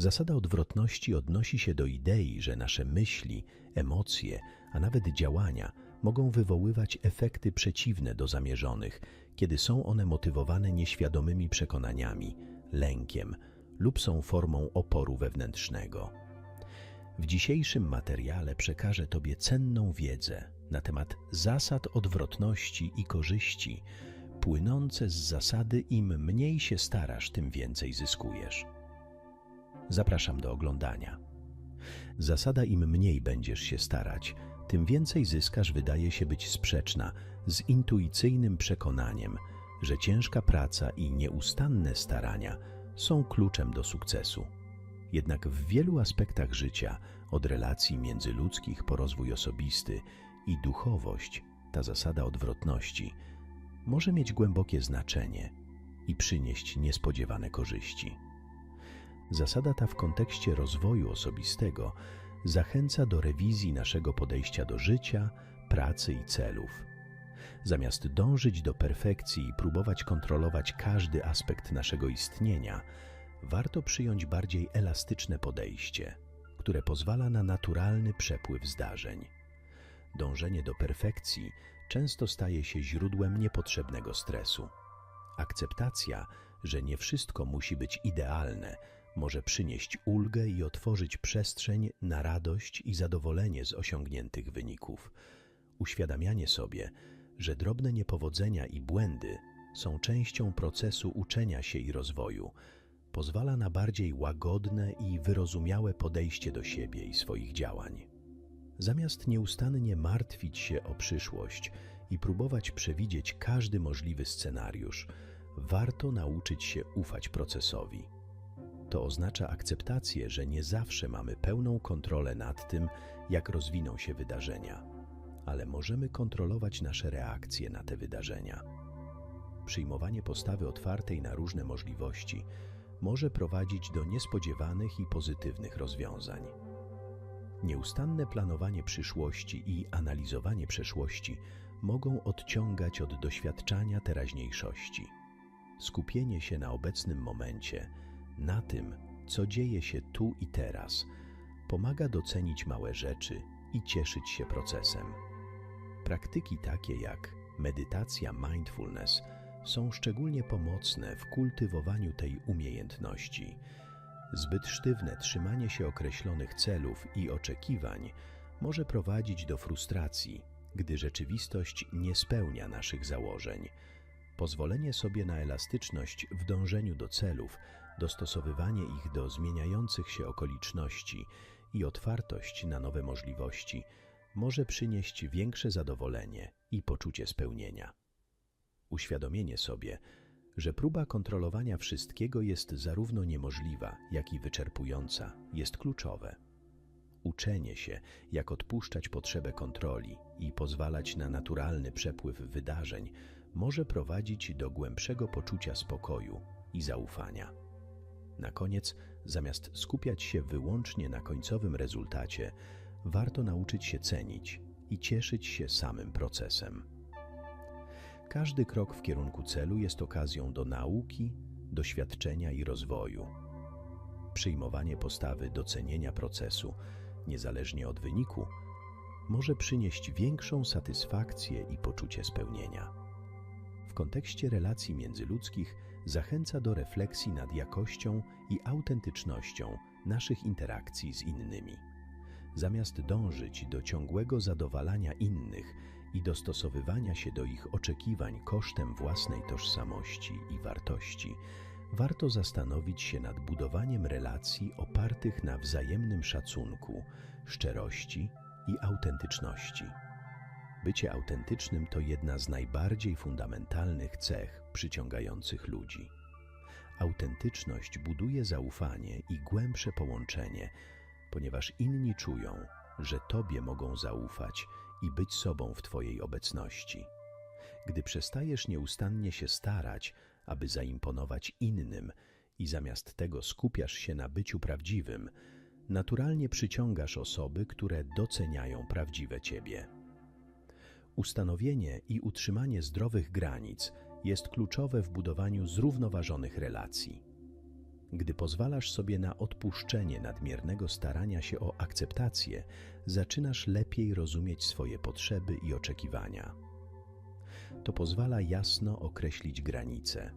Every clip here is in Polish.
Zasada odwrotności odnosi się do idei, że nasze myśli, emocje, a nawet działania mogą wywoływać efekty przeciwne do zamierzonych, kiedy są one motywowane nieświadomymi przekonaniami, lękiem lub są formą oporu wewnętrznego. W dzisiejszym materiale przekażę Tobie cenną wiedzę na temat zasad odwrotności i korzyści, płynące z zasady im mniej się starasz, tym więcej zyskujesz. Zapraszam do oglądania. Zasada im mniej będziesz się starać, tym więcej zyskasz wydaje się być sprzeczna z intuicyjnym przekonaniem, że ciężka praca i nieustanne starania są kluczem do sukcesu. Jednak w wielu aspektach życia, od relacji międzyludzkich po rozwój osobisty i duchowość, ta zasada odwrotności może mieć głębokie znaczenie i przynieść niespodziewane korzyści. Zasada ta w kontekście rozwoju osobistego zachęca do rewizji naszego podejścia do życia, pracy i celów. Zamiast dążyć do perfekcji i próbować kontrolować każdy aspekt naszego istnienia, warto przyjąć bardziej elastyczne podejście, które pozwala na naturalny przepływ zdarzeń. Dążenie do perfekcji często staje się źródłem niepotrzebnego stresu. Akceptacja, że nie wszystko musi być idealne, może przynieść ulgę i otworzyć przestrzeń na radość i zadowolenie z osiągniętych wyników. Uświadamianie sobie, że drobne niepowodzenia i błędy są częścią procesu uczenia się i rozwoju, pozwala na bardziej łagodne i wyrozumiałe podejście do siebie i swoich działań. Zamiast nieustannie martwić się o przyszłość i próbować przewidzieć każdy możliwy scenariusz, warto nauczyć się ufać procesowi. To oznacza akceptację, że nie zawsze mamy pełną kontrolę nad tym, jak rozwiną się wydarzenia, ale możemy kontrolować nasze reakcje na te wydarzenia. Przyjmowanie postawy otwartej na różne możliwości może prowadzić do niespodziewanych i pozytywnych rozwiązań. Nieustanne planowanie przyszłości i analizowanie przeszłości mogą odciągać od doświadczania teraźniejszości. Skupienie się na obecnym momencie, na tym, co dzieje się tu i teraz, pomaga docenić małe rzeczy i cieszyć się procesem. Praktyki takie jak medytacja mindfulness są szczególnie pomocne w kultywowaniu tej umiejętności. Zbyt sztywne trzymanie się określonych celów i oczekiwań może prowadzić do frustracji, gdy rzeczywistość nie spełnia naszych założeń. Pozwolenie sobie na elastyczność w dążeniu do celów, dostosowywanie ich do zmieniających się okoliczności i otwartość na nowe możliwości może przynieść większe zadowolenie i poczucie spełnienia. Uświadomienie sobie, że próba kontrolowania wszystkiego jest zarówno niemożliwa, jak i wyczerpująca, jest kluczowe. Uczenie się, jak odpuszczać potrzebę kontroli i pozwalać na naturalny przepływ wydarzeń, może prowadzić do głębszego poczucia spokoju i zaufania. Na koniec, zamiast skupiać się wyłącznie na końcowym rezultacie, warto nauczyć się cenić i cieszyć się samym procesem. Każdy krok w kierunku celu jest okazją do nauki, doświadczenia i rozwoju. Przyjmowanie postawy docenienia procesu, niezależnie od wyniku, może przynieść większą satysfakcję i poczucie spełnienia. W kontekście relacji międzyludzkich zachęca do refleksji nad jakością i autentycznością naszych interakcji z innymi. Zamiast dążyć do ciągłego zadowalania innych i dostosowywania się do ich oczekiwań kosztem własnej tożsamości i wartości, warto zastanowić się nad budowaniem relacji opartych na wzajemnym szacunku, szczerości i autentyczności. Bycie autentycznym to jedna z najbardziej fundamentalnych cech przyciągających ludzi. Autentyczność buduje zaufanie i głębsze połączenie, ponieważ inni czują, że Tobie mogą zaufać i być sobą w Twojej obecności. Gdy przestajesz nieustannie się starać, aby zaimponować innym i zamiast tego skupiasz się na byciu prawdziwym, naturalnie przyciągasz osoby, które doceniają prawdziwe Ciebie. Ustanowienie i utrzymanie zdrowych granic jest kluczowe w budowaniu zrównoważonych relacji. Gdy pozwalasz sobie na odpuszczenie nadmiernego starania się o akceptację, zaczynasz lepiej rozumieć swoje potrzeby i oczekiwania. To pozwala jasno określić granice,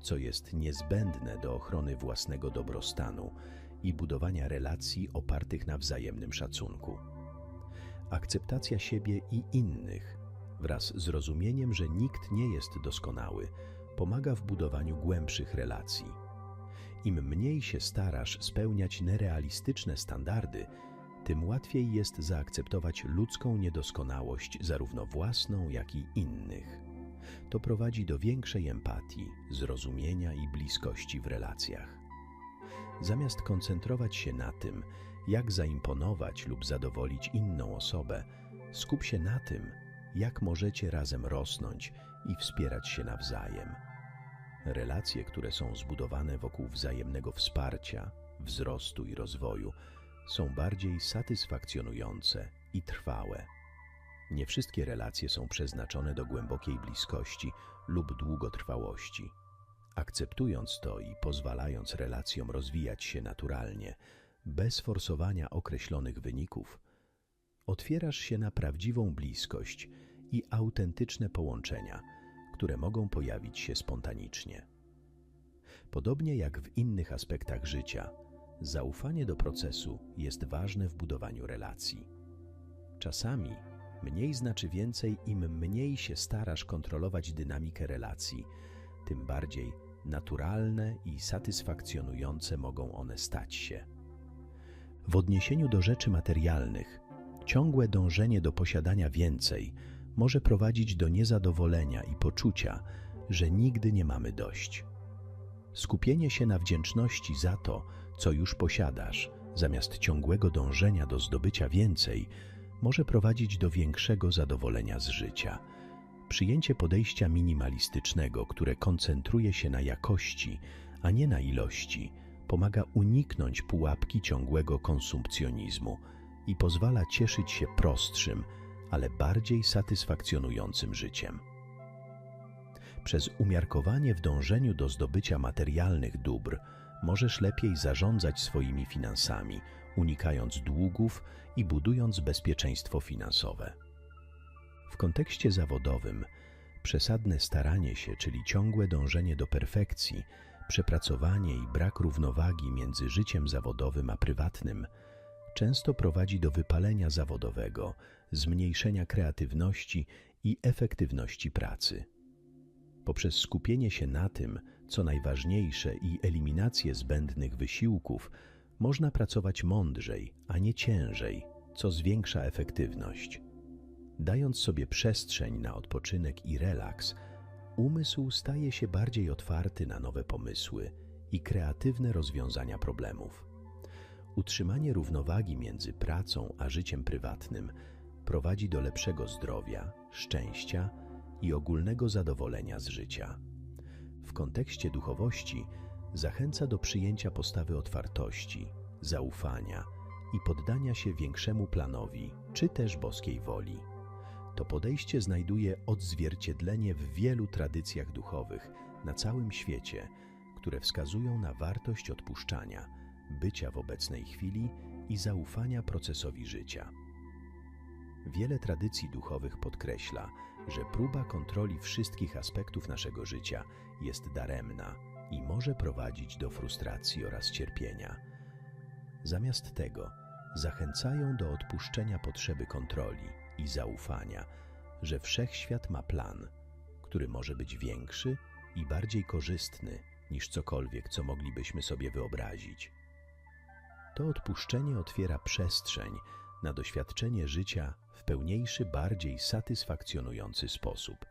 co jest niezbędne do ochrony własnego dobrostanu i budowania relacji opartych na wzajemnym szacunku. Akceptacja siebie i innych wraz z rozumieniem, że nikt nie jest doskonały, pomaga w budowaniu głębszych relacji. Im mniej się starasz spełniać nerealistyczne standardy, tym łatwiej jest zaakceptować ludzką niedoskonałość, zarówno własną, jak i innych. To prowadzi do większej empatii, zrozumienia i bliskości w relacjach. Zamiast koncentrować się na tym, jak zaimponować lub zadowolić inną osobę, skup się na tym, jak możecie razem rosnąć i wspierać się nawzajem. Relacje, które są zbudowane wokół wzajemnego wsparcia, wzrostu i rozwoju, są bardziej satysfakcjonujące i trwałe. Nie wszystkie relacje są przeznaczone do głębokiej bliskości lub długotrwałości. Akceptując to i pozwalając relacjom rozwijać się naturalnie, bez forsowania określonych wyników, otwierasz się na prawdziwą bliskość i autentyczne połączenia, które mogą pojawić się spontanicznie. Podobnie jak w innych aspektach życia, zaufanie do procesu jest ważne w budowaniu relacji. Czasami mniej znaczy więcej, im mniej się starasz kontrolować dynamikę relacji, tym bardziej naturalne i satysfakcjonujące mogą one stać się. W odniesieniu do rzeczy materialnych, ciągłe dążenie do posiadania więcej może prowadzić do niezadowolenia i poczucia, że nigdy nie mamy dość. Skupienie się na wdzięczności za to, co już posiadasz, zamiast ciągłego dążenia do zdobycia więcej, może prowadzić do większego zadowolenia z życia. Przyjęcie podejścia minimalistycznego, które koncentruje się na jakości, a nie na ilości, pomaga uniknąć pułapki ciągłego konsumpcjonizmu i pozwala cieszyć się prostszym, ale bardziej satysfakcjonującym życiem. Przez umiarkowanie w dążeniu do zdobycia materialnych dóbr możesz lepiej zarządzać swoimi finansami, unikając długów i budując bezpieczeństwo finansowe. W kontekście zawodowym, przesadne staranie się, czyli ciągłe dążenie do perfekcji, przepracowanie i brak równowagi między życiem zawodowym a prywatnym często prowadzi do wypalenia zawodowego, zmniejszenia kreatywności i efektywności pracy. Poprzez skupienie się na tym, co najważniejsze i eliminację zbędnych wysiłków, można pracować mądrzej, a nie ciężej, co zwiększa efektywność. Dając sobie przestrzeń na odpoczynek i relaks, umysł staje się bardziej otwarty na nowe pomysły i kreatywne rozwiązania problemów. Utrzymanie równowagi między pracą a życiem prywatnym prowadzi do lepszego zdrowia, szczęścia i ogólnego zadowolenia z życia. W kontekście duchowości zachęca do przyjęcia postawy otwartości, zaufania i poddania się większemu planowi czy też boskiej woli. To podejście znajduje odzwierciedlenie w wielu tradycjach duchowych na całym świecie, które wskazują na wartość odpuszczania, bycia w obecnej chwili i zaufania procesowi życia. Wiele tradycji duchowych podkreśla, że próba kontroli wszystkich aspektów naszego życia jest daremna i może prowadzić do frustracji oraz cierpienia. Zamiast tego zachęcają do odpuszczenia potrzeby kontroli i zaufania, że wszechświat ma plan, który może być większy i bardziej korzystny niż cokolwiek, co moglibyśmy sobie wyobrazić. To odpuszczenie otwiera przestrzeń na doświadczenie życia w pełniejszy, bardziej satysfakcjonujący sposób.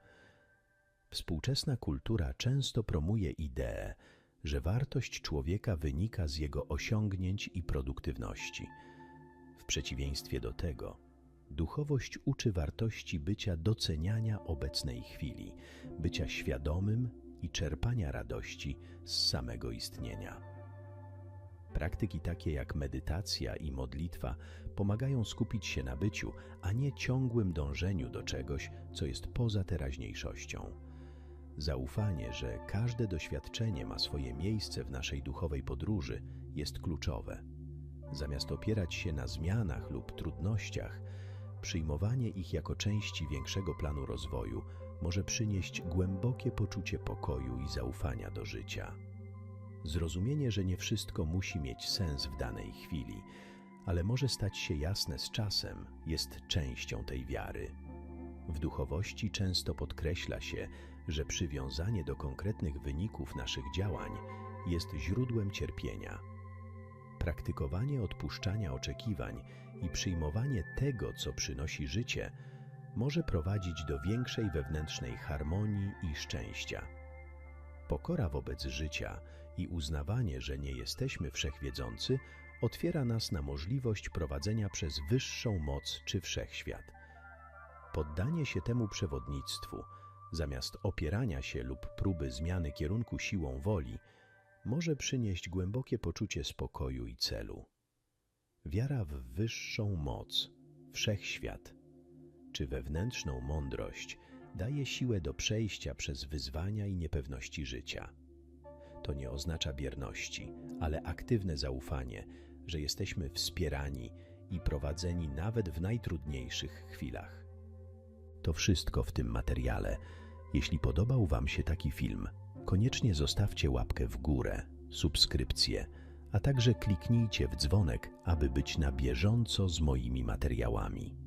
Współczesna kultura często promuje ideę, że wartość człowieka wynika z jego osiągnięć i produktywności. W przeciwieństwie do tego, duchowość uczy wartości bycia doceniania obecnej chwili, bycia świadomym i czerpania radości z samego istnienia. Praktyki takie jak medytacja i modlitwa pomagają skupić się na byciu, a nie ciągłym dążeniu do czegoś, co jest poza teraźniejszością. Zaufanie, że każde doświadczenie ma swoje miejsce w naszej duchowej podróży, jest kluczowe. Zamiast opierać się na zmianach lub trudnościach, przyjmowanie ich jako części większego planu rozwoju może przynieść głębokie poczucie pokoju i zaufania do życia. Zrozumienie, że nie wszystko musi mieć sens w danej chwili, ale może stać się jasne z czasem, jest częścią tej wiary. W duchowości często podkreśla się, że przywiązanie do konkretnych wyników naszych działań jest źródłem cierpienia. Praktykowanie odpuszczania oczekiwań i przyjmowanie tego, co przynosi życie, może prowadzić do większej wewnętrznej harmonii i szczęścia. Pokora wobec życia i uznawanie, że nie jesteśmy wszechwiedzący, otwiera nas na możliwość prowadzenia przez wyższą moc czy wszechświat. Poddanie się temu przewodnictwu, zamiast opierania się lub próby zmiany kierunku siłą woli, może przynieść głębokie poczucie spokoju i celu. Wiara w wyższą moc, wszechświat czy wewnętrzną mądrość daje siłę do przejścia przez wyzwania i niepewności życia. To nie oznacza bierności, ale aktywne zaufanie, że jesteśmy wspierani i prowadzeni nawet w najtrudniejszych chwilach. To wszystko w tym materiale. Jeśli podobał Wam się taki film, koniecznie zostawcie łapkę w górę, subskrypcję, a także kliknijcie w dzwonek, aby być na bieżąco z moimi materiałami.